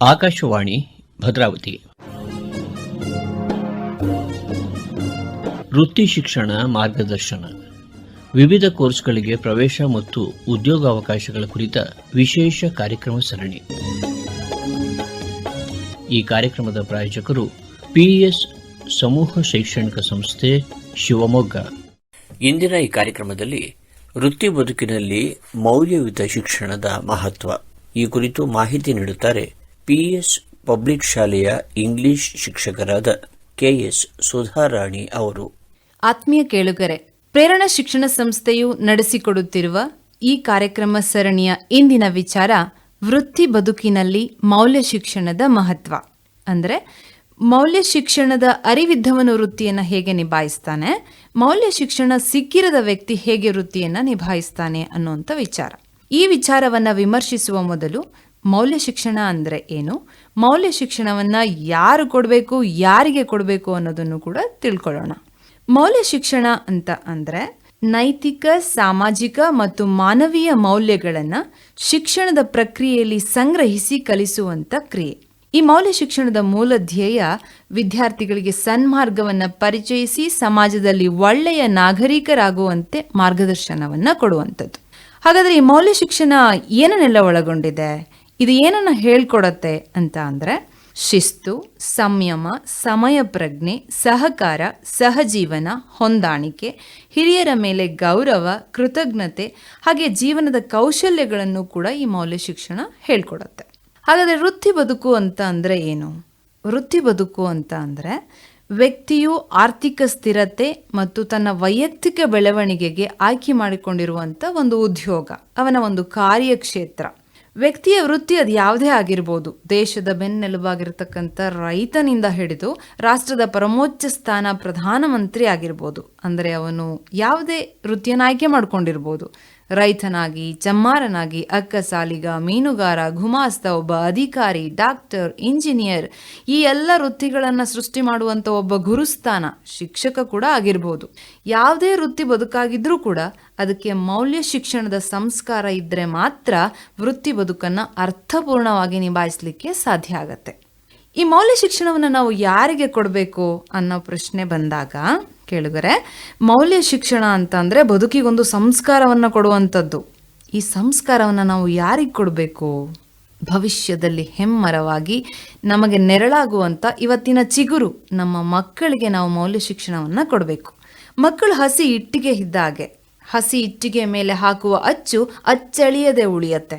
ಆಕಾಶವಾಣಿ, ಭದ್ರಾವತಿ. ವೃತ್ತಿ ಶಿಕ್ಷಣ ಮಾರ್ಗದರ್ಶನ. ವಿವಿಧ ಕೋರ್ಸ್ಗಳಿಗೆ ಪ್ರವೇಶ ಮತ್ತು ಉದ್ಯೋಗಾವಕಾಶಗಳ ಕುರಿತ ವಿಶೇಷ ಕಾರ್ಯಕ್ರಮ ಸರಣಿ. ಈ ಕಾರ್ಯಕ್ರಮದ ಪ್ರಾಯೋಜಕರು ಪಿಎಸ್ ಸಮೂಹ ಶೈಕ್ಷಣಿಕ ಸಂಸ್ಥೆ ಶಿವಮೊಗ್ಗ. ಇಂದಿನ ಈ ಕಾರ್ಯಕ್ರಮದಲ್ಲಿ ವೃತ್ತಿ ಬದುಕಿನಲ್ಲಿ ಮೌಲ್ಯಯುತ ಶಿಕ್ಷಣದ ಮಹತ್ವ. ಈ ಕುರಿತು ಮಾಹಿತಿ ನೀಡುತ್ತಾರೆ ಪಿಎಸ್ ಪಬ್ಲಿಕ್ ಶಾಲೆಯ ಇಂಗ್ಲಿಷ್ ಶಿಕ್ಷಕರಾದ ಕೆಎಸ್ ಸುಧಾರಾಣಿ ಅವರು. ಆತ್ಮೀಯ ಕೇಳುಗರೆ, ಪ್ರೇರಣಾ ಶಿಕ್ಷಣ ಸಂಸ್ಥೆಯು ನಡೆಸಿಕೊಡುತ್ತಿರುವ ಈ ಕಾರ್ಯಕ್ರಮ ಸರಣಿಯ ಇಂದಿನ ವಿಚಾರ ವೃತ್ತಿ ಬದುಕಿನಲ್ಲಿ ಮೌಲ್ಯ ಶಿಕ್ಷಣದ ಮಹತ್ವ. ಅಂದರೆ, ಮೌಲ್ಯ ಶಿಕ್ಷಣದ ಅರಿವಿದ್ದವನು ವೃತ್ತಿಯನ್ನು ಹೇಗೆ ನಿಭಾಯಿಸ್ತಾನೆ, ಮೌಲ್ಯ ಶಿಕ್ಷಣ ಸಿಕ್ಕಿರದ ವ್ಯಕ್ತಿ ಹೇಗೆ ವೃತ್ತಿಯನ್ನು ನಿಭಾಯಿಸ್ತಾನೆ ಅನ್ನುವಂಥ ವಿಚಾರ. ಈ ವಿಚಾರವನ್ನ ವಿಮರ್ಶಿಸುವ ಮೊದಲು ಮೌಲ್ಯ ಶಿಕ್ಷಣ ಅಂದ್ರೆ ಏನು? ಮೌಲ್ಯ ಶಿಕ್ಷಣವನ್ನ ಯಾರು ಕೊಡಬೇಕು, ಯಾರಿಗೆ ಕೊಡಬೇಕು ಅನ್ನೋದನ್ನು ಕೂಡ ತಿಳ್ಕೊಳ್ಳೋಣ. ಮೌಲ್ಯ ಶಿಕ್ಷಣ ಅಂತ ಅಂದ್ರೆ ನೈತಿಕ, ಸಾಮಾಜಿಕ ಮತ್ತು ಮಾನವೀಯ ಮೌಲ್ಯಗಳನ್ನು ಶಿಕ್ಷಣದ ಪ್ರಕ್ರಿಯೆಯಲ್ಲಿ ಸಂಗ್ರಹಿಸಿ ಕಲಿಸುವಂತ ಕ್ರಿಯೆ. ಈ ಮೌಲ್ಯ ಶಿಕ್ಷಣದ ಮೂಲ ಧ್ಯೇಯ ವಿದ್ಯಾರ್ಥಿಗಳಿಗೆ ಸನ್ಮಾರ್ಗವನ್ನ ಪರಿಚಯಿಸಿ ಸಮಾಜದಲ್ಲಿ ಒಳ್ಳೆಯ ನಾಗರಿಕರಾಗುವಂತೆ ಮಾರ್ಗದರ್ಶನವನ್ನ ಕೊಡುವಂಥದ್ದು. ಹಾಗಾದ್ರೆ ಈ ಮೌಲ್ಯ ಶಿಕ್ಷಣ ಏನನ್ನೆಲ್ಲ ಒಳಗೊಂಡಿದೆ? ಇದು ಏನನ್ನ ಹೇಳ್ಕೊಡತ್ತೆ ಅಂತ ಅಂದರೆ ಶಿಸ್ತು, ಸಂಯಮ, ಸಮಯ ಪ್ರಜ್ಞೆ, ಸಹಕಾರ, ಸಹಜೀವನ, ಹೊಂದಾಣಿಕೆ, ಹಿರಿಯರ ಮೇಲೆ ಗೌರವ, ಕೃತಜ್ಞತೆ, ಹಾಗೆ ಜೀವನದ ಕೌಶಲ್ಯಗಳನ್ನು ಕೂಡ ಈ ಮೌಲ್ಯ ಶಿಕ್ಷಣ ಹೇಳ್ಕೊಡತ್ತೆ. ಹಾಗಾದ್ರೆ ವೃತ್ತಿ ಬದುಕು ಅಂತ ಅಂದರೆ ಏನು? ವೃತ್ತಿ ಬದುಕು ಅಂತ ಅಂದರೆ ವ್ಯಕ್ತಿಯು ಆರ್ಥಿಕ ಸ್ಥಿರತೆ ಮತ್ತು ತನ್ನ ವೈಯಕ್ತಿಕ ಬೆಳವಣಿಗೆಗೆ ಆಯ್ಕೆ ಮಾಡಿಕೊಂಡಿರುವಂಥ ಒಂದು ಉದ್ಯೋಗ, ಅವನ ಒಂದು ಕಾರ್ಯಕ್ಷೇತ್ರ. ವ್ಯಕ್ತಿಯ ವೃತ್ತಿ ಅದು ಯಾವುದೇ ಆಗಿರ್ಬೋದು. ದೇಶದ ಬೆನ್ನೆಲುಬಾಗಿರ್ತಕ್ಕಂಥ ರೈತನಿಂದ ಹಿಡಿದು ರಾಷ್ಟ್ರದ ಪರಮೋಚ್ಚ ಸ್ಥಾನ ಪ್ರಧಾನಮಂತ್ರಿ ಆಗಿರ್ಬೋದು. ಅಂದರೆ ಅವನು ಯಾವುದೇ ವೃತ್ತಿಯನ್ನು ಆಯ್ಕೆ ಮಾಡ್ಕೊಂಡಿರ್ಬೋದು. ರೈತನಾಗಿ, ಚಮ್ಮಾರನಾಗಿ ಅಕ್ಕ ಸಾಲಿಗ ಮೀನುಗಾರ, ಗುಮಾಸ್ತ ಒಬ್ಬ ಅಧಿಕಾರಿ, ಡಾಕ್ಟರ್, ಇಂಜಿನಿಯರ್, ಈ ಎಲ್ಲ ವೃತ್ತಿಗಳನ್ನು ಸೃಷ್ಟಿ ಮಾಡುವಂಥ ಒಬ್ಬ ಗುರುಸ್ಥಾನ ಶಿಕ್ಷಕ ಕೂಡ ಆಗಿರ್ಬೋದು. ಯಾವುದೇ ವೃತ್ತಿ ಬದುಕಾಗಿದ್ರೂ ಕೂಡ ಅದಕ್ಕೆ ಮೌಲ್ಯ ಶಿಕ್ಷಣದ ಸಂಸ್ಕಾರ ಇದ್ದರೆ ಮಾತ್ರ ವೃತ್ತಿ ಬದುಕನ್ನು ಅರ್ಥಪೂರ್ಣವಾಗಿ ನಿಭಾಯಿಸಲಿಕ್ಕೆ ಸಾಧ್ಯ ಆಗತ್ತೆ. ಈ ಮೌಲ್ಯ ಶಿಕ್ಷಣವನ್ನು ನಾವು ಯಾರಿಗೆ ಕೊಡಬೇಕು ಅನ್ನೋ ಪ್ರಶ್ನೆ ಬಂದಾಗ ಕೇಳುಗರೆ ಮೌಲ್ಯ ಶಿಕ್ಷಣ ಅಂತಂದರೆ ಬದುಕಿಗೊಂದು ಸಂಸ್ಕಾರವನ್ನು ಕೊಡುವಂಥದ್ದು. ಈ ಸಂಸ್ಕಾರವನ್ನು ನಾವು ಯಾರಿಗೆ ಕೊಡಬೇಕು? ಭವಿಷ್ಯದಲ್ಲಿ ಹೆಮ್ಮರವಾಗಿ ನಮಗೆ ನೆರಳಾಗುವಂಥ ಇವತ್ತಿನ ಚಿಗುರು, ನಮ್ಮ ಮಕ್ಕಳಿಗೆ ನಾವು ಮೌಲ್ಯ ಶಿಕ್ಷಣವನ್ನು ಕೊಡಬೇಕು. ಮಕ್ಕಳು ಹಸಿ ಇಟ್ಟಿಗೆ ಇದ್ದ ಹಾಗೆ, ಹಸಿ ಇಟ್ಟಿಗೆ ಮೇಲೆ ಹಾಕುವ ಅಚ್ಚು ಅಚ್ಚಳಿಯದೆ ಉಳಿಯತ್ತೆ.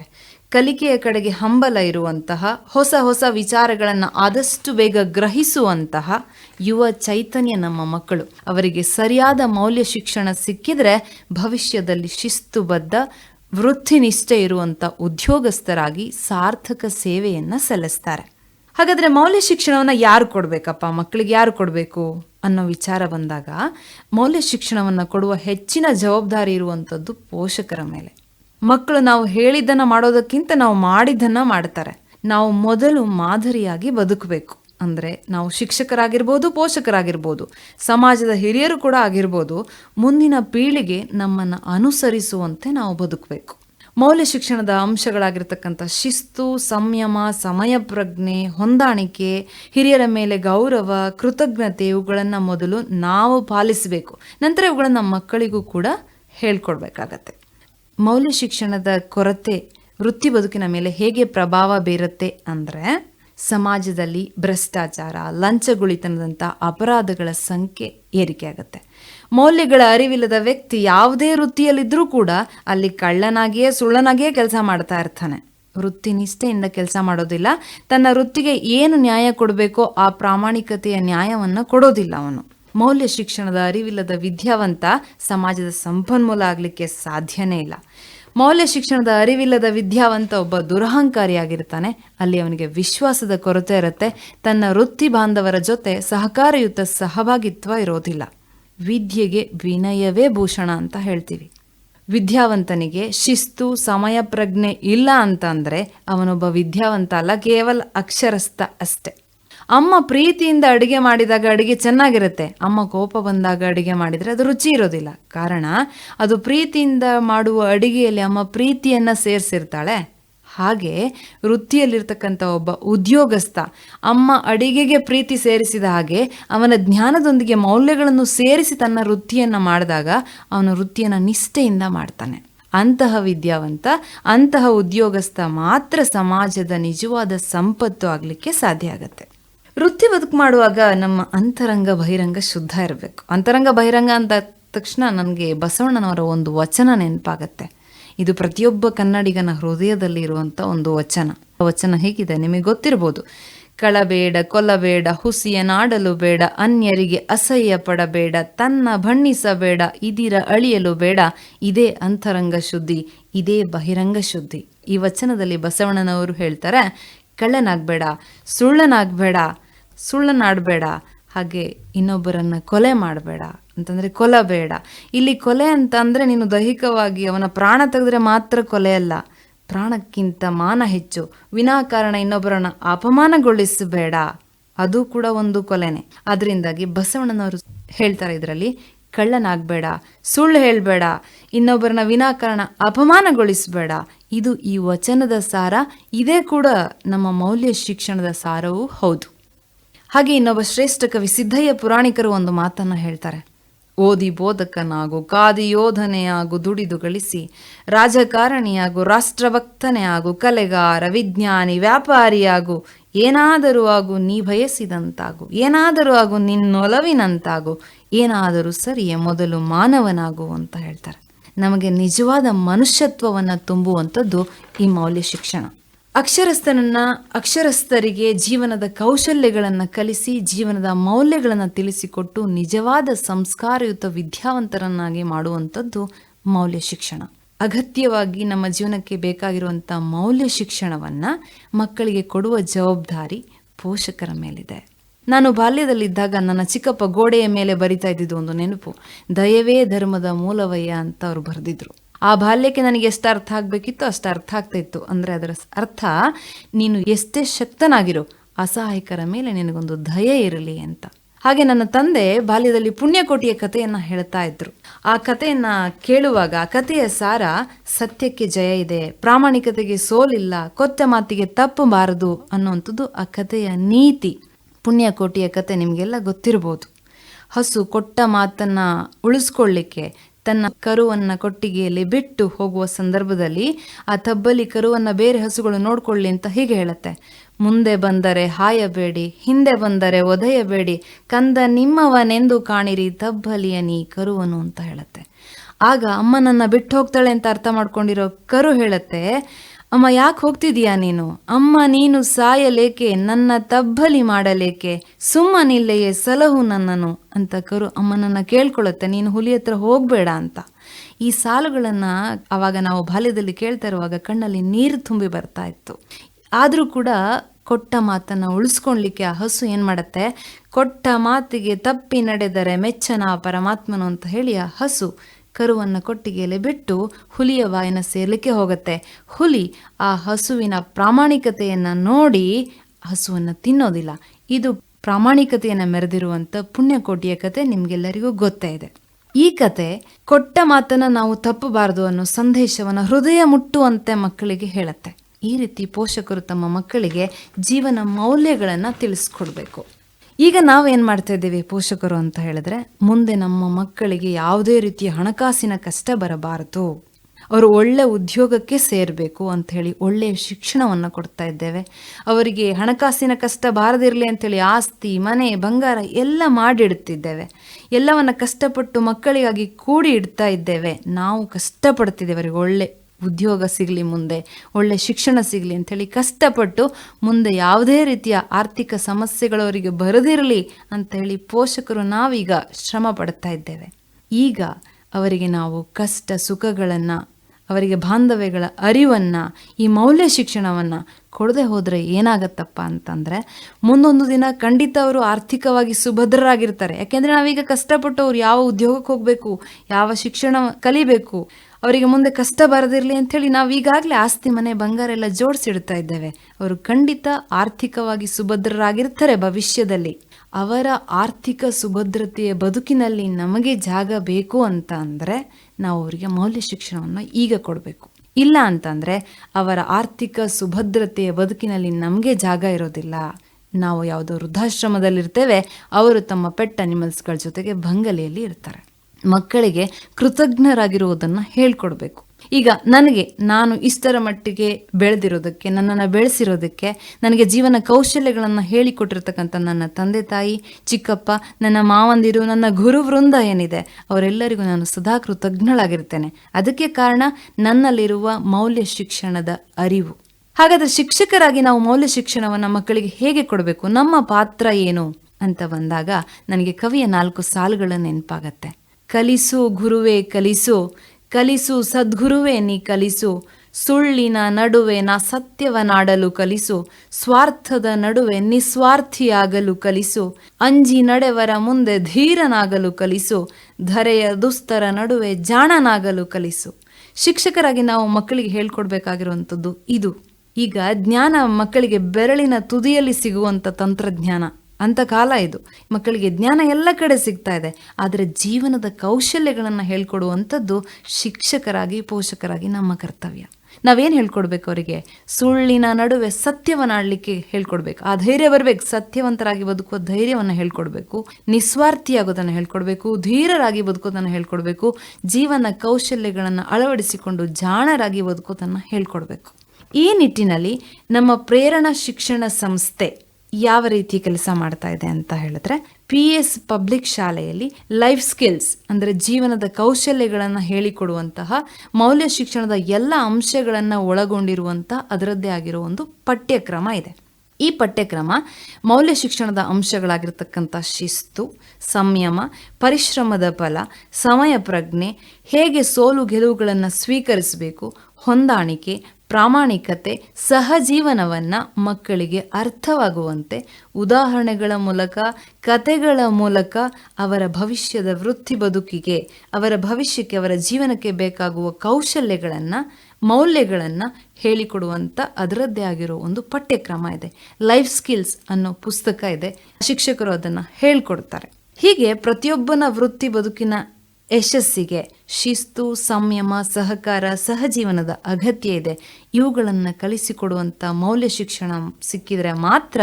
ಕಲಿಕೆಯ ಕಡೆಗೆ ಹಂಬಲ ಇರುವಂತಹ ಹೊಸ ಹೊಸ ವಿಚಾರಗಳನ್ನು ಆದಷ್ಟು ಬೇಗ ಗ್ರಹಿಸುವಂತಹ ಯುವ ಚೈತನ್ಯ ನಮ್ಮ ಮಕ್ಕಳು. ಅವರಿಗೆ ಸರಿಯಾದ ಮೌಲ್ಯ ಶಿಕ್ಷಣ ಸಿಕ್ಕಿದ್ರೆ ಭವಿಷ್ಯದಲ್ಲಿ ಶಿಸ್ತುಬದ್ಧ, ವೃತ್ತಿನಿಷ್ಠೆ ಇರುವಂಥ ಉದ್ಯೋಗಸ್ಥರಾಗಿ ಸಾರ್ಥಕ ಸೇವೆಯನ್ನು ಸಲ್ಲಿಸ್ತಾರೆ. ಹಾಗಾದ್ರೆ ಮೌಲ್ಯ ಶಿಕ್ಷಣವನ್ನು ಯಾರು ಕೊಡಬೇಕಪ್ಪ? ಮಕ್ಕಳಿಗೆ ಯಾರು ಕೊಡಬೇಕು ಅನ್ನೋ ವಿಚಾರ ಬಂದಾಗ ಮೌಲ್ಯ ಶಿಕ್ಷಣವನ್ನು ಕೊಡುವ ಹೆಚ್ಚಿನ ಜವಾಬ್ದಾರಿ ಇರುವಂಥದ್ದು ಪೋಷಕರ ಮೇಲೆ. ಮಕ್ಕಳು ನಾವು ಹೇಳಿದ್ದನ್ನು ಮಾಡೋದಕ್ಕಿಂತ ನಾವು ಮಾಡಿದ್ದನ್ನು ಮಾಡ್ತಾರೆ. ನಾವು ಮೊದಲು ಮಾದರಿಯಾಗಿ ಬದುಕಬೇಕು. ಅಂದರೆ ನಾವು ಶಿಕ್ಷಕರಾಗಿರ್ಬೋದು, ಪೋಷಕರಾಗಿರ್ಬೋದು, ಸಮಾಜದ ಹಿರಿಯರು ಕೂಡ ಆಗಿರ್ಬೋದು, ಮುಂದಿನ ಪೀಳಿಗೆ ನಮ್ಮನ್ನು ಅನುಸರಿಸುವಂತೆ ನಾವು ಬದುಕಬೇಕು. ಮೌಲ್ಯ ಶಿಕ್ಷಣದ ಅಂಶಗಳಾಗಿರ್ತಕ್ಕಂಥ ಶಿಸ್ತು, ಸಂಯಮ, ಸಮಯ ಪ್ರಜ್ಞೆ, ಹೊಂದಾಣಿಕೆ, ಹಿರಿಯರ ಮೇಲೆ ಗೌರವ, ಕೃತಜ್ಞತೆ, ಇವುಗಳನ್ನು ಮೊದಲು ನಾವು ಪಾಲಿಸಬೇಕು. ನಂತರ ಇವುಗಳನ್ನು ಮಕ್ಕಳಿಗೂ ಕೂಡ ಹೇಳ್ಕೊಡ್ಬೇಕಾಗತ್ತೆ. ಮೌಲ್ಯ ಶಿಕ್ಷಣದ ಕೊರತೆ ವೃತ್ತಿ ಬದುಕಿನ ಮೇಲೆ ಹೇಗೆ ಪ್ರಭಾವ ಬೀರುತ್ತೆ ಅಂದರೆ ಸಮಾಜದಲ್ಲಿ ಭ್ರಷ್ಟಾಚಾರ ಲಂಚಗುಳಿತನದಂಥ ಅಪರಾಧಗಳ ಸಂಖ್ಯೆ ಏರಿಕೆ ಆಗುತ್ತೆ. ಮೌಲ್ಯಗಳ ಅರಿವಿಲ್ಲದ ವ್ಯಕ್ತಿ ಯಾವುದೇ ವೃತ್ತಿಯಲ್ಲಿದ್ದರೂ ಕೂಡ ಅಲ್ಲಿ ಕಳ್ಳನಾಗಿಯೇ ಸುಳ್ಳನಾಗಿಯೇ ಕೆಲಸ ಮಾಡ್ತಾ ಇರ್ತಾನೆ. ವೃತ್ತಿ ನಿಷ್ಠೆಯಿಂದ ಕೆಲಸ ಮಾಡೋದಿಲ್ಲ. ತನ್ನ ವೃತ್ತಿಗೆ ಏನು ನ್ಯಾಯ ಕೊಡಬೇಕೋ ಆ ಪ್ರಾಮಾಣಿಕತೆಯ ನ್ಯಾಯವನ್ನು ಕೊಡೋದಿಲ್ಲ ಅವನು. ಮೌಲ್ಯ ಶಿಕ್ಷಣದ ಅರಿವಿಲ್ಲದ ವಿದ್ಯಾವಂತ ಸಮಾಜದ ಸಂಪನ್ಮೂಲ ಆಗಲಿಕ್ಕೆ ಸಾಧ್ಯನೇ ಇಲ್ಲ. ಮೌಲ್ಯ ಶಿಕ್ಷಣದ ಅರಿವಿಲ್ಲದ ವಿದ್ಯಾವಂತ ಒಬ್ಬ ದುರಹಂಕಾರಿಯಾಗಿರ್ತಾನೆ. ಅಲ್ಲಿ ಅವನಿಗೆ ವಿಶ್ವಾಸದ ಕೊರತೆ ಇರುತ್ತೆ. ತನ್ನ ವೃತ್ತಿ ಬಾಂಧವರ ಜೊತೆ ಸಹಕಾರಯುತ ಸಹಭಾಗಿತ್ವ ಇರೋದಿಲ್ಲ. ವಿದ್ಯೆಗೆ ವಿನಯವೇ ಭೂಷಣ ಅಂತ ಹೇಳ್ತೀವಿ. ವಿದ್ಯಾವಂತನಿಗೆ ಶಿಸ್ತು ಸಮಯ ಪ್ರಜ್ಞೆ ಇಲ್ಲ ಅಂತಂದರೆ ಅವನೊಬ್ಬ ವಿದ್ಯಾವಂತ ಅಲ್ಲ, ಕೇವಲ ಅಕ್ಷರಸ್ಥ ಅಷ್ಟೆ. ಅಮ್ಮ ಪ್ರೀತಿಯಿಂದ ಅಡುಗೆ ಮಾಡಿದಾಗ ಅಡುಗೆ ಚೆನ್ನಾಗಿರುತ್ತೆ. ಅಮ್ಮ ಕೋಪ ಬಂದಾಗ ಅಡುಗೆ ಮಾಡಿದರೆ ಅದು ರುಚಿ ಇರೋದಿಲ್ಲ. ಕಾರಣ, ಅದು ಪ್ರೀತಿಯಿಂದ ಮಾಡುವ ಅಡುಗೆಯಲ್ಲಿ ಅಮ್ಮ ಪ್ರೀತಿಯನ್ನ ಸೇರಿಸಿರ್ತಾಳೆ. ಹಾಗೆ ವೃತ್ತಿಯಲ್ಲಿರ್ತಕ್ಕಂಥ ಒಬ್ಬ ಉದ್ಯೋಗಸ್ಥ ಅಮ್ಮ ಅಡಿಗೆಗೆ ಪ್ರೀತಿ ಸೇರಿಸಿದ ಹಾಗೆ ಅವನ ಜ್ಞಾನದೊಂದಿಗೆ ಮೌಲ್ಯಗಳನ್ನು ಸೇರಿಸಿ ತನ್ನ ವೃತ್ತಿಯನ್ನು ಮಾಡಿದಾಗ ಅವನ ವೃತ್ತಿಯನ್ನು ನಿಷ್ಠೆಯಿಂದ ಮಾಡ್ತಾನೆ. ಅಂತಹ ವಿದ್ಯಾವಂತ, ಅಂತಹ ಉದ್ಯೋಗಸ್ಥ ಮಾತ್ರ ಸಮಾಜದ ನಿಜವಾದ ಸಂಪತ್ತು ಆಗಲಿಕ್ಕೆ ಸಾಧ್ಯ ಆಗತ್ತೆ. ವೃತ್ತಿ ಬದುಕು ಮಾಡುವಾಗ ನಮ್ಮ ಅಂತರಂಗ, ಬಹಿರಂಗ ಶುದ್ಧ ಇರಬೇಕು. ಅಂತರಂಗ, ಬಹಿರಂಗ ಅಂದ ತಕ್ಷಣ ನನಗೆ ಬಸವಣ್ಣನವರ ಒಂದು ವಚನ ನೆನಪಾಗತ್ತೆ. ಇದು ಪ್ರತಿಯೊಬ್ಬ ಕನ್ನಡಿಗನ ಹೃದಯದಲ್ಲಿ ಇರುವಂಥ ಒಂದು ವಚನ. ವಚನ ಹೇಗಿದೆ? ನಿಮಗೆ ಗೊತ್ತಿರ್ಬೋದು. ಕಳಬೇಡ, ಕೊಲ್ಲಬೇಡ, ಹುಸಿಯ ನಾಡಲು ಬೇಡ, ಅನ್ಯರಿಗೆ ಅಸಹ್ಯ ಪಡಬೇಡ, ತನ್ನ ಬಣ್ಣಿಸಬೇಡ, ಇದಿರ ಅಳಿಯಲು ಬೇಡ. ಇದೇ ಅಂತರಂಗ ಶುದ್ಧಿ, ಇದೇ ಬಹಿರಂಗ ಶುದ್ಧಿ. ಈ ವಚನದಲ್ಲಿ ಬಸವಣ್ಣನವರು ಹೇಳ್ತಾರೆ, ಕಳ್ಳನಾಗಬೇಡ, ಸುಳ್ಳನಾಗಬೇಡ ಸುಳ್ಳನಾಡಬೇಡ ಹಾಗೆ ಇನ್ನೊಬ್ಬರನ್ನು ಕೊಲೆ ಮಾಡಬೇಡ, ಅಂತಂದರೆ ಕೊಲ ಬೇಡ. ಇಲ್ಲಿ ಕೊಲೆ ಅಂತ ಅಂದರೆ ನೀನು ದೈಹಿಕವಾಗಿ ಅವನ ಪ್ರಾಣ ತೆಗೆದ್ರೆ ಮಾತ್ರ ಕೊಲೆ ಅಲ್ಲ, ಪ್ರಾಣಕ್ಕಿಂತ ಮಾನ ಹೆಚ್ಚು. ವಿನಾಕಾರಣ ಇನ್ನೊಬ್ಬರನ್ನು ಅಪಮಾನಗೊಳಿಸಬೇಡ, ಅದು ಕೂಡ ಒಂದು ಕೊಲೆನೆ. ಅದರಿಂದಾಗಿ ಬಸವಣ್ಣನವರು ಹೇಳ್ತಾರೆ ಇದರಲ್ಲಿ, ಕಳ್ಳನಾಗಬೇಡ, ಸುಳ್ಳು ಹೇಳಬೇಡ, ಇನ್ನೊಬ್ಬರನ್ನ ವಿನಾಕಾರಣ ಅಪಮಾನಗೊಳಿಸಬೇಡ. ಇದು ಈ ವಚನದ ಸಾರ, ಇದೇ ಕೂಡ ನಮ್ಮ ಮೌಲ್ಯ ಶಿಕ್ಷಣದ ಸಾರವೂ ಹೌದು. ಹಾಗೆ ಇನ್ನೊಬ್ಬ ಶ್ರೇಷ್ಠ ಕವಿ ಸಿದ್ದಯ್ಯ ಪುರಾಣಿಕರು ಒಂದು ಮಾತನ್ನು ಹೇಳ್ತಾರೆ. ಓದಿ ಬೋಧಕನಾಗು, ಕಾದಿ ಯೋಧನೆಯಾಗು, ದುಡಿದು ಗಳಿಸಿ, ರಾಜಕಾರಣಿಯಾಗು ರಾಷ್ಟ್ರಭಕ್ತನೇ ಆಗು ಕಲೆಗಾರ, ವಿಜ್ಞಾನಿ, ವ್ಯಾಪಾರಿಯಾಗು, ಏನಾದರೂ ಆಗು ನೀ ಬಯಸಿದಂತಾಗು, ಏನಾದರೂ ಆಗು ನಿನ್ನೊಲವಿನಂತಾಗು ಏನಾದರೂ ಸರಿಯೇ ಮೊದಲು ಮಾನವನಾಗು ಅಂತ ಹೇಳ್ತಾರೆ. ನಮಗೆ ನಿಜವಾದ ಮನುಷ್ಯತ್ವವನ್ನು ತುಂಬುವಂಥದ್ದು ಈ ಮೌಲ್ಯ ಶಿಕ್ಷಣ. ಅಕ್ಷರಸ್ಥನನ್ನ ಅಕ್ಷರಸ್ಥರಿಗೆ ಜೀವನದ ಕೌಶಲ್ಯಗಳನ್ನು ಕಲಿಸಿ ಜೀವನದ ಮೌಲ್ಯಗಳನ್ನು ತಿಳಿಸಿಕೊಟ್ಟು ನಿಜವಾದ ಸಂಸ್ಕಾರಯುತ ವಿದ್ಯಾವಂತರನ್ನಾಗಿ ಮಾಡುವಂಥದ್ದು ಮೌಲ್ಯ ಶಿಕ್ಷಣ. ಅಗತ್ಯವಾಗಿ ನಮ್ಮ ಜೀವನಕ್ಕೆ ಬೇಕಾಗಿರುವಂಥ ಮೌಲ್ಯ ಶಿಕ್ಷಣವನ್ನ ಮಕ್ಕಳಿಗೆ ಕೊಡುವ ಜವಾಬ್ದಾರಿ ಪೋಷಕರ ಮೇಲಿದೆ. ನಾನು ಬಾಲ್ಯದಲ್ಲಿದ್ದಾಗ ನನ್ನ ಚಿಕ್ಕಪ್ಪ ಗೋಡೆಯ ಮೇಲೆ ಬರಿತಾ ಇದ್ದಿದ್ದು ಒಂದು ನೆನಪು. ದಯವೇ ಧರ್ಮದ ಮೂಲವಯ್ಯ ಅಂತ ಅವರು ಬರೆದಿದ್ರು. ಆ ಬಾಲ್ಯಕ್ಕೆ ನನಗೆ ಎಷ್ಟು ಅರ್ಥ ಆಗಬೇಕಿತ್ತು ಅಷ್ಟು ಅರ್ಥ ಆಗ್ತಾ ಅಂದ್ರೆ ಅಂದರೆ ಅರ್ಥ, ನೀನು ಎಷ್ಟೇ ಶಕ್ತನಾಗಿರೋ ಅಸಹಾಯಕರ ಮೇಲೆ ನಿನಗೊಂದು ದಯೆ ಇರಲಿ ಅಂತ. ಹಾಗೆ ನನ್ನ ತಂದೆ ಬಾಲ್ಯದಲ್ಲಿ ಪುಣ್ಯಕೋಟಿಯ ಕಥೆಯನ್ನ ಹೇಳ್ತಾ ಇದ್ರು. ಆ ಕಥೆಯನ್ನ ಕೇಳುವಾಗ ಕಥೆಯ ಸಾರ, ಸತ್ಯಕ್ಕೆ ಜಯ ಇದೆ, ಪ್ರಾಮಾಣಿಕತೆಗೆ ಸೋಲಿಲ್ಲ ಕೊತ್ತ ಮಾತಿಗೆ ತಪ್ಪಬಾರದು ಅನ್ನುವಂಥದ್ದು ಆ ಕಥೆಯ ನೀತಿ. ಪುಣ್ಯಕೋಟಿಯ ಕತೆ ನಿಮಗೆಲ್ಲ ಗೊತ್ತಿರ್ಬೋದು. ಹಸು ಕೊಟ್ಟ ಮಾತನ್ನ ಉಳಿಸ್ಕೊಳ್ಳಿಕ್ಕೆ ತನ್ನ ಕರುವನ್ನ ಕೊಟ್ಟಿಗೆಯಲ್ಲಿ ಬಿಟ್ಟು ಹೋಗುವ ಸಂದರ್ಭದಲ್ಲಿ ಆ ತಬ್ಬಲಿ ಕರುವನ್ನ ಬೇರೆ ಹಸುಗಳು ನೋಡ್ಕೊಳ್ಳಿ ಅಂತ ಹೀಗೆ ಹೇಳುತ್ತೆ. ಮುಂದೆ ಬಂದರೆ ಹಾಯಬೇಡಿ, ಹಿಂದೆ ಬಂದರೆ ಒದೆಯಬೇಡಿ, ಕಂದ ನಿಮ್ಮವನೆಂದು ಕಾಣಿರಿ ತಬ್ಬಲಿಯ ನೀ ಕರುವನು ಅಂತ ಹೇಳುತ್ತೆ. ಆಗ ಅಮ್ಮನನ್ನ ಬಿಟ್ಟು ಹೋಗ್ತಾಳೆ ಅಂತ ಅರ್ಥ ಮಾಡ್ಕೊಂಡಿರೋ ಕರು ಹೇಳುತ್ತೆ ಅಮ್ಮ, ಯಾಕೆ ಹೋಗ್ತಿದೀಯಾ ನೀನು? ಅಮ್ಮ, ನೀನು ಸಾಯಲೇಕೆ, ನನ್ನ ತಬ್ಬಲಿ ಮಾಡಲೇಕೆ, ಸುಮ್ಮನಿಲ್ಲೆಯೇ, ಸಲಹು ನನ್ನನು ಅಂತ ಕರು ಅಮ್ಮನನ್ನ ಕೇಳ್ಕೊಳ್ಳುತ್ತೆ. ನೀನು ಹುಲಿ ಹತ್ರ ಹೋಗ್ಬೇಡ ಅಂತ. ಈ ಸಾಲುಗಳನ್ನ ಅವಾಗ ನಾವು ಬಾಲ್ಯದಲ್ಲಿ ಕೇಳ್ತಾ ಇರುವಾಗ ಕಣ್ಣಲ್ಲಿ ನೀರು ತುಂಬಿ ಬರ್ತಾ ಇತ್ತು. ಆದರೂ ಕೂಡ ಕೊಟ್ಟ ಮಾತನ್ನ ಉಳಿಸ್ಕೊಳ್ಲಿಕ್ಕೆ ಆ ಹಸು ಏನು ಮಾಡುತ್ತೆ? ಕೊಟ್ಟ ಮಾತಿಗೆ ತಪ್ಪಿ ನಡೆದರೆ ಮೆಚ್ಚನ ಪರಮಾತ್ಮನು ಅಂತ ಹೇಳಿ ಆ ಹಸು ಕರುವನ್ನು ಕೊಟ್ಟಿಗೆಯಲ್ಲಿ ಬಿಟ್ಟು ಹುಲಿಯ ವಾಯನ ಸೇರ್ಲಿಕ್ಕೆ ಹೋಗುತ್ತೆ. ಹುಲಿ ಆ ಹಸುವಿನ ಪ್ರಾಮಾಣಿಕತೆಯನ್ನು ನೋಡಿ ಹಸುವನ್ನ ತಿನ್ನೋದಿಲ್ಲ. ಇದು ಪ್ರಾಮಾಣಿಕತೆಯನ್ನು ಮೆರೆದಿರುವಂತ ಪುಣ್ಯಕೋಟಿಯ ಕತೆ ನಿಮ್ಗೆಲ್ಲರಿಗೂ ಗೊತ್ತೇ ಇದೆ. ಈ ಕತೆ ಕೊಟ್ಟ ಮಾತನ್ನ ನಾವು ತಪ್ಪಬಾರದು ಅನ್ನೋ ಸಂದೇಶವನ್ನ ಹೃದಯ ಮುಟ್ಟುವಂತೆ ಮಕ್ಕಳಿಗೆ ಹೇಳುತ್ತೆ. ಈ ರೀತಿ ಪೋಷಕರು ತಮ್ಮ ಮಕ್ಕಳಿಗೆ ಜೀವನ ಮೌಲ್ಯಗಳನ್ನು ತಿಳಿಸ್ಕೊಡ್ಬೇಕು. ಈಗ ನಾವೇನ್ ಮಾಡ್ತಾ ಇದ್ದೇವೆ ಪೋಷಕರು ಅಂತ ಹೇಳಿದ್ರೆ, ಮುಂದೆ ನಮ್ಮ ಮಕ್ಕಳಿಗೆ ಯಾವುದೇ ರೀತಿಯ ಹಣಕಾಸಿನ ಕಷ್ಟ ಬರಬಾರದು. ಅವರು ಒಳ್ಳೆ ಉದ್ಯೋಗಕ್ಕೆ ಸೇರಬೇಕು ಅಂತ ಹೇಳಿ ಒಳ್ಳೆಯ ಶಿಕ್ಷಣವನ್ನು ಕೊಡ್ತಾ ಇದ್ದೇವೆ. ಅವರಿಗೆ ಹಣಕಾಸಿನ ಕಷ್ಟ ಬಾರದಿರಲಿ ಅಂಥೇಳಿ ಆಸ್ತಿ, ಮನೆ, ಬಂಗಾರ ಎಲ್ಲ ಮಾಡಿಡ್ತಿದ್ದೇವೆ. ಎಲ್ಲವನ್ನು ಕಷ್ಟಪಟ್ಟು ಮಕ್ಕಳಿಗಾಗಿ ಕೂಡಿ ಇಡ್ತಾ ಇದ್ದೇವೆ. ನಾವು ಕಷ್ಟಪಡ್ತಿದ್ದೇವೆ, ಅವರಿಗೆ ಒಳ್ಳೆ ಉದ್ಯೋಗ ಸಿಗಲಿ ಮುಂದೆ, ಒಳ್ಳೆ ಶಿಕ್ಷಣ ಸಿಗಲಿ ಅಂಥೇಳಿ ಕಷ್ಟಪಟ್ಟು ಮುಂದೆ ಯಾವುದೇ ರೀತಿಯ ಆರ್ಥಿಕ ಸಮಸ್ಯೆಗಳು ಅವರಿಗೆ ಬರದಿರಲಿ ಅಂತ ಹೇಳಿ ಪೋಷಕರು ನಾವೀಗ ಶ್ರಮ ಪಡ್ತಾ ಇದ್ದೇವೆ. ಈಗ ಅವರಿಗೆ ನಾವು ಕಷ್ಟ, ಸುಖಗಳನ್ನು, ಅವರಿಗೆ ಬಾಂಧವ್ಯಗಳ ಅರಿವನ್ನು, ಈ ಮೌಲ್ಯ ಶಿಕ್ಷಣವನ್ನು ಕೊಡದೆ ಹೋದರೆ ಏನಾಗತ್ತಪ್ಪ ಅಂತಂದರೆ, ಮುಂದೊಂದು ದಿನ ಖಂಡಿತ ಅವರು ಆರ್ಥಿಕವಾಗಿ ಸುಭದ್ರರಾಗಿರ್ತಾರೆ. ಯಾಕೆಂದರೆ ನಾವೀಗ ಕಷ್ಟಪಟ್ಟು ಅವ್ರು ಯಾವ ಉದ್ಯೋಗಕ್ಕೆ ಹೋಗಬೇಕು, ಯಾವ ಶಿಕ್ಷಣ ಕಲಿಬೇಕು ಅವರಿಗೆ ಮುಂದೆ ಕಷ್ಟ ಬರದಿರಲಿ ಅಂಥೇಳಿ ನಾವು ಈಗಾಗಲೇ ಆಸ್ತಿ ಮನೆ ಬಂಗಾರ ಎಲ್ಲ ಜೋಡಿಸಿಡ್ತಾ ಇದ್ದೇವೆ. ಅವರು ಖಂಡಿತ ಆರ್ಥಿಕವಾಗಿ ಸುಭದ್ರರಾಗಿರ್ತಾರೆ ಭವಿಷ್ಯದಲ್ಲಿ. ಅವರ ಆರ್ಥಿಕ ಸುಭದ್ರತೆಯ ಬದುಕಿನಲ್ಲಿ ನಮಗೆ ಜಾಗ ಬೇಕು ಅಂತ ಅಂದರೆ ನಾವು ಅವರಿಗೆ ಮೌಲ್ಯ ಶಿಕ್ಷಣವನ್ನು ಈಗ ಕೊಡಬೇಕು. ಇಲ್ಲ ಅಂತಂದರೆ ಅವರ ಆರ್ಥಿಕ ಸುಭದ್ರತೆಯ ಬದುಕಿನಲ್ಲಿ ನಮಗೆ ಜಾಗ ಇರೋದಿಲ್ಲ. ನಾವು ಯಾವುದೋ ವೃದ್ಧಾಶ್ರಮದಲ್ಲಿರ್ತೇವೆ, ಅವರು ತಮ್ಮ ಪೆಟ್ ಅನಿಮಲ್ಸ್ಗಳ ಜೊತೆಗೆ ಬಂಗಲೆಯಲ್ಲಿ ಇರ್ತಾರೆ. ಮಕ್ಕಳಿಗೆ ಕೃತಜ್ಞರಾಗಿರುವುದನ್ನು ಹೇಳ್ಕೊಡ್ಬೇಕು. ಈಗ ನನಗೆ, ನಾನು ಇಷ್ಟರ ಮಟ್ಟಿಗೆ ಬೆಳೆದಿರೋದಕ್ಕೆ, ನನ್ನನ್ನು ಬೆಳೆಸಿರೋದಕ್ಕೆ, ನನಗೆ ಜೀವನ ಕೌಶಲ್ಯಗಳನ್ನು ಹೇಳಿಕೊಟ್ಟಿರ್ತಕ್ಕಂಥ ನನ್ನ ತಂದೆ ತಾಯಿ, ಚಿಕ್ಕಪ್ಪ, ನನ್ನ ಮಾವಂದಿರು, ನನ್ನ ಗುರು ವೃಂದ ಏನಿದೆ, ಅವರೆಲ್ಲರಿಗೂ ನಾನು ಸದಾ ಕೃತಜ್ಞಳಾಗಿರ್ತೇನೆ. ಅದಕ್ಕೆ ಕಾರಣ ನನ್ನಲ್ಲಿರುವ ಮೌಲ್ಯ ಶಿಕ್ಷಣದ ಅರಿವು. ಹಾಗಾದರೆ ಶಿಕ್ಷಕರಾಗಿ ನಾವು ಮೌಲ್ಯ ಶಿಕ್ಷಣವನ್ನು ಮಕ್ಕಳಿಗೆ ಹೇಗೆ ಕೊಡಬೇಕು? ನಮ್ಮ ಪಾತ್ರ ಏನು? ಅಂತ ಬಂದಾಗ, ನನಗೆ ಕವಿಯ ನಾಲ್ಕು ಸಾಲುಗಳ ನೆನಪಾಗತ್ತೆ. ಕಲಿಸು ಗುರುವೇ, ಕಲಿಸು. ಕಲಿಸು ಸದ್ಗುರುವೇ, ನೀ ಕಲಿಸು. ಸುಳ್ಳಿನ ನಡುವೆ ನಾ ಸತ್ಯವನಾಡಲು ಕಲಿಸು. ಸ್ವಾರ್ಥದ ನಡುವೆ ನಿಸ್ವಾರ್ಥಿಯಾಗಲು ಕಲಿಸು. ಅಂಜಿ ನಡೆವರ ಮುಂದೆ ಧೀರನಾಗಲು ಕಲಿಸು. ಧರೆಯ ದುಸ್ತರ ನಡುವೆ ಜಾಣನಾಗಲು ಕಲಿಸು. ಶಿಕ್ಷಕರಾಗಿ ನಾವು ಮಕ್ಕಳಿಗೆ ಹೇಳ್ಕೊಡ್ಬೇಕಾಗಿರುವಂಥದ್ದು ಇದು. ಈಗ ಜ್ಞಾನ ಮಕ್ಕಳಿಗೆ ಬೆರಳಿನ ತುದಿಯಲ್ಲಿ ಸಿಗುವಂಥ ತಂತ್ರಜ್ಞಾನ. ಅಂತ ಕಾಲ ಇದು. ಮಕ್ಕಳಿಗೆ ಜ್ಞಾನ ಎಲ್ಲ ಕಡೆ ಸಿಗ್ತಾ ಇದೆ. ಆದರೆ ಜೀವನದ ಕೌಶಲ್ಯಗಳನ್ನು ಹೇಳ್ಕೊಡುವಂಥದ್ದು ಶಿಕ್ಷಕರಾಗಿ, ಪೋಷಕರಾಗಿ ನಮ್ಮ ಕರ್ತವ್ಯ. ನಾವೇನು ಹೇಳ್ಕೊಡ್ಬೇಕು ಅವರಿಗೆ? ಸುಳ್ಳಿನ ನಡುವೆ ಸತ್ಯವನ್ನಾಡಲಿಕ್ಕೆ ಹೇಳ್ಕೊಡ್ಬೇಕು. ಆ ಧೈರ್ಯ ಬರಬೇಕು. ಸತ್ಯವಂತರಾಗಿ ಬದುಕುವ ಧೈರ್ಯವನ್ನು ಹೇಳ್ಕೊಡ್ಬೇಕು. ನಿಸ್ವಾರ್ಥಿಯಾಗೋದನ್ನು ಹೇಳ್ಕೊಡ್ಬೇಕು. ಧೀರರಾಗಿ ಬದುಕೋದನ್ನು ಹೇಳ್ಕೊಡ್ಬೇಕು. ಜೀವನ ಕೌಶಲ್ಯಗಳನ್ನು ಅಳವಡಿಸಿಕೊಂಡು ಜಾಣರಾಗಿ ಬದುಕೋದನ್ನು ಹೇಳ್ಕೊಡ್ಬೇಕು. ಈ ನಿಟ್ಟಿನಲ್ಲಿ ನಮ್ಮ ಪ್ರೇರಣಾ ಶಿಕ್ಷಣ ಸಂಸ್ಥೆ ಯಾವ ರೀತಿ ಕೆಲಸ ಮಾಡ್ತಾ ಇದೆ ಅಂತ ಹೇಳಿದ್ರೆ ಪಿ ಎಸ್ ಪಬ್ಲಿಕ್ ಶಾಲೆಯಲ್ಲಿ ಲೈಫ್ ಸ್ಕಿಲ್ಸ್ ಅಂದರೆ ಜೀವನದ ಕೌಶಲ್ಯಗಳನ್ನು ಹೇಳಿಕೊಡುವಂತಹ ಮೌಲ್ಯ ಶಿಕ್ಷಣದ ಎಲ್ಲ ಅಂಶಗಳನ್ನು ಒಳಗೊಂಡಿರುವಂಥ ಅದರದ್ದೇ ಆಗಿರೋ ಒಂದು ಪಠ್ಯಕ್ರಮ ಇದೆ. ಈ ಪಠ್ಯಕ್ರಮ ಮೌಲ್ಯ ಶಿಕ್ಷಣದ ಅಂಶಗಳಾಗಿರ್ತಕ್ಕಂಥ ಶಿಸ್ತು, ಸಂಯಮ, ಪರಿಶ್ರಮದ ಫಲ ಸಮಯ ಪ್ರಜ್ಞೆ, ಹೇಗೆ ಸೋಲು ಗೆಲುವುಗಳನ್ನು ಸ್ವೀಕರಿಸಬೇಕು ಹೊಂದಾಣಿಕೆ, ಪ್ರಾಮಾಣಿಕತೆ, ಸಹಜೀವನವನ್ನು ಮಕ್ಕಳಿಗೆ ಅರ್ಥವಾಗುವಂತೆ ಉದಾಹರಣೆಗಳ ಮೂಲಕ ಕತೆಗಳ ಮೂಲಕ ಅವರ ಭವಿಷ್ಯದ ವೃತ್ತಿ ಬದುಕಿಗೆ, ಅವರ ಭವಿಷ್ಯಕ್ಕೆ, ಅವರ ಜೀವನಕ್ಕೆ ಬೇಕಾಗುವ ಕೌಶಲ್ಯಗಳನ್ನು, ಮೌಲ್ಯಗಳನ್ನು ಹೇಳಿಕೊಡುವಂಥ ಅದರದ್ದೇ ಆಗಿರೋ ಒಂದು ಪಠ್ಯಕ್ರಮ ಇದೆ. ಲೈಫ್ ಸ್ಕಿಲ್ಸ್ ಅನ್ನೋ ಪುಸ್ತಕ ಇದೆ. ಶಿಕ್ಷಕರು ಅದನ್ನು ಹೇಳ್ಕೊಡ್ತಾರೆ. ಹೀಗೆ ಪ್ರತಿಯೊಬ್ಬನ ವೃತ್ತಿ ಬದುಕಿನ ಯಶಸ್ಸಿಗೆ ಶಿಸ್ತು, ಸಂಯಮ, ಸಹಕಾರ, ಸಹಜೀವನದ ಅಗತ್ಯ ಇದೆ. ಇವುಗಳನ್ನು ಕಲಿಸಿಕೊಡುವಂಥ ಮೌಲ್ಯ ಶಿಕ್ಷಣ ಸಿಕ್ಕಿದರೆ ಮಾತ್ರ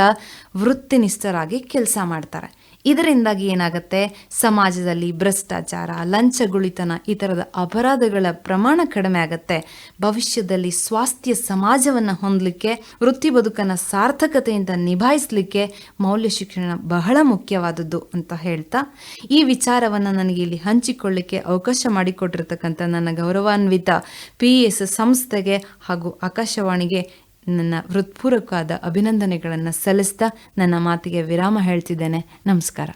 ವೃತ್ತಿನಿಷ್ಠರಾಗಿ ಕೆಲಸ ಮಾಡ್ತಾರೆ. ಇದರಿಂದಾಗಿ ಏನಾಗುತ್ತೆ? ಸಮಾಜದಲ್ಲಿ ಭ್ರಷ್ಟಾಚಾರ, ಲಂಚಗುಳಿತನ ಈ ಥರದ ಅಪರಾಧಗಳ ಪ್ರಮಾಣ ಕಡಿಮೆ ಆಗುತ್ತೆ. ಭವಿಷ್ಯದಲ್ಲಿ ಸ್ವಾಸ್ಥ್ಯ ಸಮಾಜವನ್ನು ಹೊಂದಲಿಕ್ಕೆ, ವೃತ್ತಿ ಬದುಕನ್ನು ಸಾರ್ಥಕತೆಯಿಂದ ನಿಭಾಯಿಸಲಿಕ್ಕೆ ಮೌಲ್ಯ ಶಿಕ್ಷಣ ಬಹಳ ಮುಖ್ಯವಾದದ್ದು ಅಂತ ಹೇಳ್ತಾ, ಈ ವಿಚಾರವನ್ನು ನನಗೆ ಇಲ್ಲಿ ಹಂಚಿಕೊಳ್ಳಿಕ್ಕೆ ಅವಕಾಶ ಮಾಡಿಕೊಟ್ಟಿರ್ತಕ್ಕಂಥ ನನ್ನ ಗೌರವಾನ್ವಿತ ಪಿ ಎಸ್ ಸಂಸ್ಥೆಗೆ ಹಾಗೂ ಆಕಾಶವಾಣಿಗೆ ನನ್ನ ಹೃತ್ಪೂರ್ವಕವಾದ ಅಭಿನಂದನೆಗಳನ್ನು ಸಲ್ಲಿಸ್ತಾ ನನ್ನ ಮಾತಿಗೆ ವಿರಾಮ ಹೇಳ್ತಿದ್ದೇನೆ. ನಮಸ್ಕಾರ.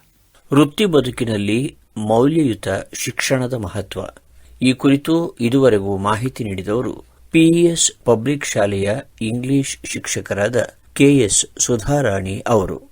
ವೃತ್ತಿ ಬದುಕಿನಲ್ಲಿ ಮೌಲ್ಯಯುತ ಶಿಕ್ಷಣದ ಮಹತ್ವ. ಈ ಕುರಿತು ಇದುವರೆಗೂ ಮಾಹಿತಿ ನೀಡಿದವರು ಪಿಇಎಸ್ ಪಬ್ಲಿಕ್ ಶಾಲೆಯ ಇಂಗ್ಲಿಷ್ ಶಿಕ್ಷಕರಾದ ಕೆಎಸ್ ಸುಧಾರಾಣಿ ಅವರು.